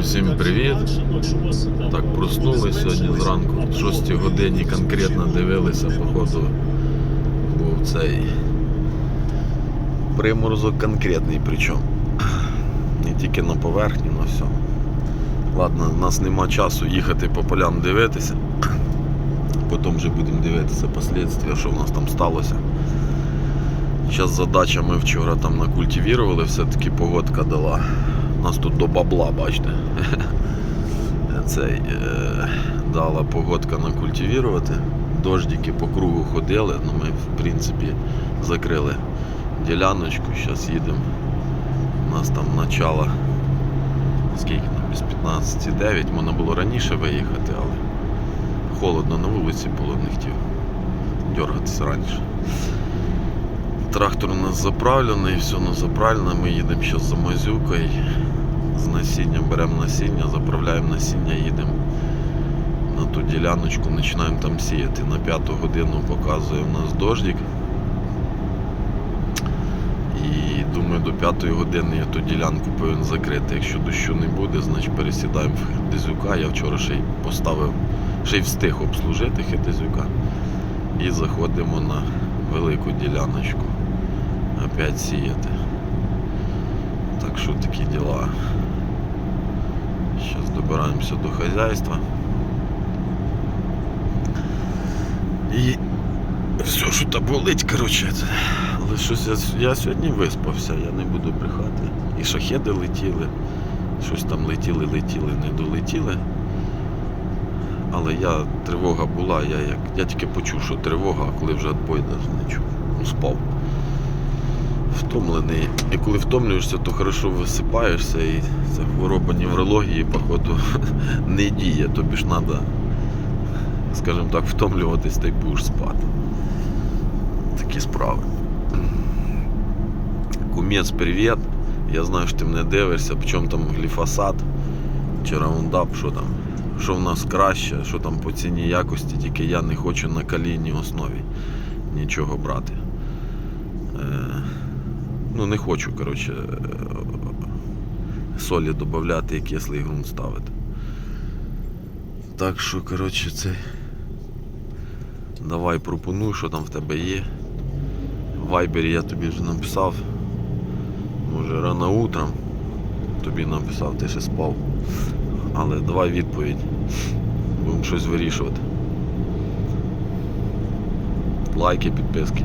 Усім привіт. Так, проснулись сьогодні зранку. В 6 годині конкретно дивилися, походу був цей приморозок конкретний причому. Не тільки на поверхні, на все. Ладно, у нас нема часу їхати по полям дивитися. Потім вже будемо дивитися послідствия, що в нас там сталося. Зараз задача ми вчора там накультивірували, все-таки погодка дала. У нас тут до бабла, бачите. Цей е, дала погодка накультивірувати. Дождики по кругу ходили, ну ми в принципі закрили діляночку, зараз їдемо. У нас там начало скільки без 15,9, можна було раніше виїхати, але холодно на вулиці було, не хотів дергатися раніше. Трактор у нас заправлений, все на заправлено. Ми їдемо зараз за мазюкою. Насіння беремо насіння, заправляємо насіння, їдемо на ту діляночку, починаємо там сіяти. На п'яту годину показує у нас дождик. І думаю, до п'ятої години я ту ділянку повинен закрити. Якщо дощу не буде, значить пересідаємо в Хедезюка. Я вчора ще й поставив, ще й встиг обслужити Хедезюка. І заходимо на велику діляночку. Опять сіяти. Так що такі діла. Зараз добираємося до хазяйства. І все, що там болить, коротше. це- Але я, я сьогодні виспався, я не буду брехати. І шахеди летіли, щось там летіли, летіли, не долетіли. Але я, тривога була, я, як, я тільки почув, що тривога, а коли вже відбой не чув. Ну, спав. Втомлений. І коли втомлюєшся, то хорошо висипаєшся і ця хвороба неврології, походу, не діє. Тобі ж треба, скажімо так, втомлюватись та й будеш спати. Такі справи. Кумець, привіт. Я знаю, що ти мене дивишся, причому там гліфосат чи раундап, що там. Що в нас краще, що там по ціні якості, тільки я не хочу на калійній основі нічого брати. Е, ну не хочу, коротше, е, солі додати і кислий ґрунт ставити. Так що, коротше, це. Давай пропонуй, що там в тебе є. Вайбері я тобі вже написав. Може рано утром тобі написав, ти ще спав. Але давай відповідь. Будемо щось вирішувати. Лайки, підписки.